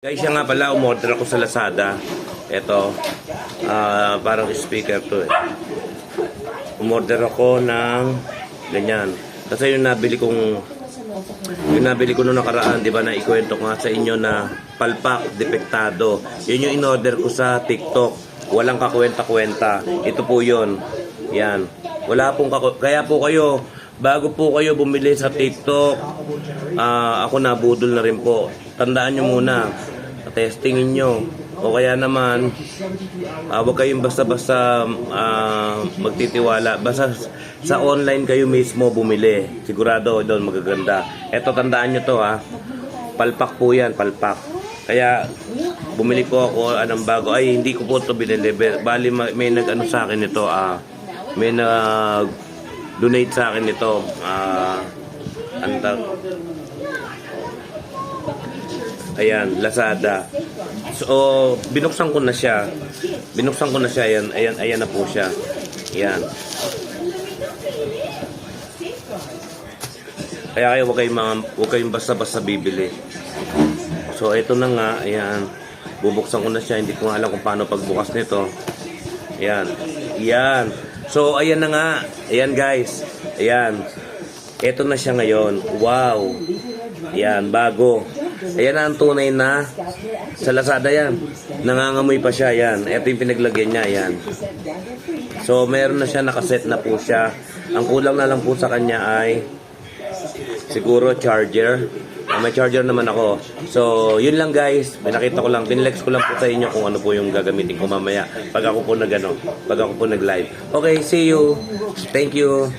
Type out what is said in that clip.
Guys, siya nga pala, umorder ako sa Lazada. Ito, ah, parang speaker to eh. Umorder ako ng ganyan. Kasi yung nabili kong yung nabili ko noong nakaraan, di ba, na ikwento ko nga sa inyo na palpak, depektado. Yun yung in-order ko sa TikTok. Walang kakwenta-kwenta. Ito po yun. Yan. Wala pong kako- Kaya po kayo, bago po kayo bumili sa TikTok, ah, ako nabudol na rin po. Tandaan nyo muna, testingin nyo. O kaya naman, ah, huwag kayong basta-basta ah, magtitiwala. Basta sa online kayo mismo bumili. Sigurado doon magaganda. Eto, tandaan nyo to ha. Palpak po yan, palpak. Kaya bumili po ako anong bago. Ay, hindi ko po ito binili. Bali, ma- may nag-ano sa akin ito. Ah, may nag donate sa akin ito. Ah, antag. Ayan, Lazada. So, binuksan ko na siya. Binuksan ko na siya. Ayan, ayan, ayan na po siya. Ayan. Kaya kayo huwag kayong, mga, huwag kayong basta-basta bibili. So, ito na nga. Ayan. Bubuksan ko na siya. Hindi ko nga alam kung paano pagbukas nito. Ayan. Ayan. So, ayan na nga. Ayan, guys. Ayan. Ito na siya ngayon. Wow. Ayan, bago. Ayan na ang tunay na sa Lazada yan. Nangangamoy pa siya, yan. Ito yung pinaglagyan niya, yan. So, meron na siya, nakaset na po siya. Ang kulang na lang po sa kanya ay siguro charger. Ah, may charger naman ako. So, yun lang guys. Pinakita ko lang, pinlex ko lang po sa inyo kung ano po yung gagamitin ko mamaya pag ako po nag ano, pag ako po nag live. Okay, see you. Thank you.